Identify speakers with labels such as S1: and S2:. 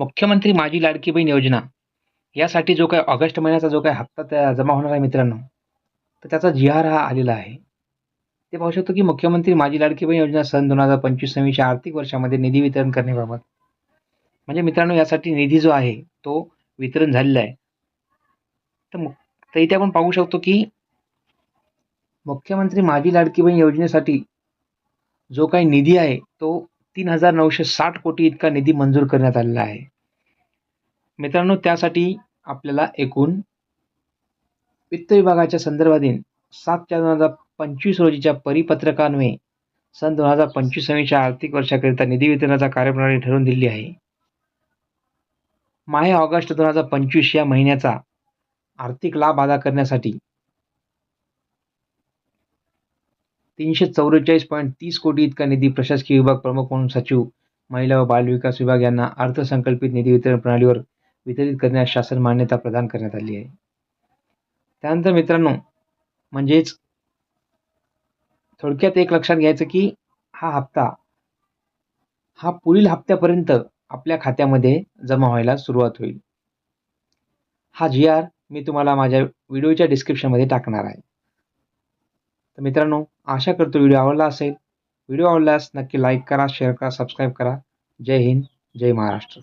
S1: मुख्यमंत्री माझी लाडकी बहीण योजना. यासाठी जो काय ऑगस्ट महिन्याचा जो काय हप्ता त्या जमा होणार आहे मित्रांनो तर त्याचा जी आर हा आलेला आहे. ते पाहू शकतो की मुख्यमंत्री माझी लाडकी बहीण योजना सन दोन हजार पंचवीस सव्वीसच्या आर्थिक वर्षामध्ये निधी वितरण करण्याबाबत. म्हणजे मित्रांनो यासाठी निधी जो आहे तो वितरण झालेला आहे. तर तर इथे आपण पाहू शकतो की मुख्यमंत्री माझी लाडकी बहीण योजनेसाठी जो काही निधी आहे तो तीन हजार नऊशे साठ कोटी इतका निधी मंजूर करण्यात आलेला आहे. मित्रांनो त्यासाठी आपल्याला एकूण वित्त विभागाच्या संदर्भातील सात चार दोन हजार पंचवीस रोजीच्या परिपत्रकान्वये सन दोन हजार पंचवीस सव्वीसच्या आर्थिक वर्षाकरिता निधी वितरणाचा कार्यप्रणाली ठरवून दिली आहे. माहे ऑगस्ट दोन हजार पंचवीस या महिन्याचा आर्थिक लाभ अदा करण्यासाठी तीनशे चौवेचाळीस पॉईंट तीस कोटी इतका निधी प्रशासकीय विभाग प्रमुख म्हणून सचिव महिला व बालविकास विभाग यांना अर्थसंकल्पित निधी वितरण प्रणालीवर वितरित करण्यास शासन मान्यता प्रदान करण्यात आली आहे. त्यानंतर मित्रांनो म्हणजेच थोडक्यात एक लक्षात घ्यायचं की हा हप्ता हा पुढील हप्त्यापर्यंत आपल्या खात्यामध्ये जमा व्हायला सुरुवात होईल. हा जी आर मी तुम्हाला माझ्या व्हिडिओच्या डिस्क्रिप्शनमध्ये टाकणार आहे. तर मित्रांनो आशा करतो व्हिडिओ आवडला असेल. व्हिडिओ आवडल्यास नक्की लाईक करा शेअर करा सबस्क्राईब करा. जय हिंद जय महाराष्ट्र.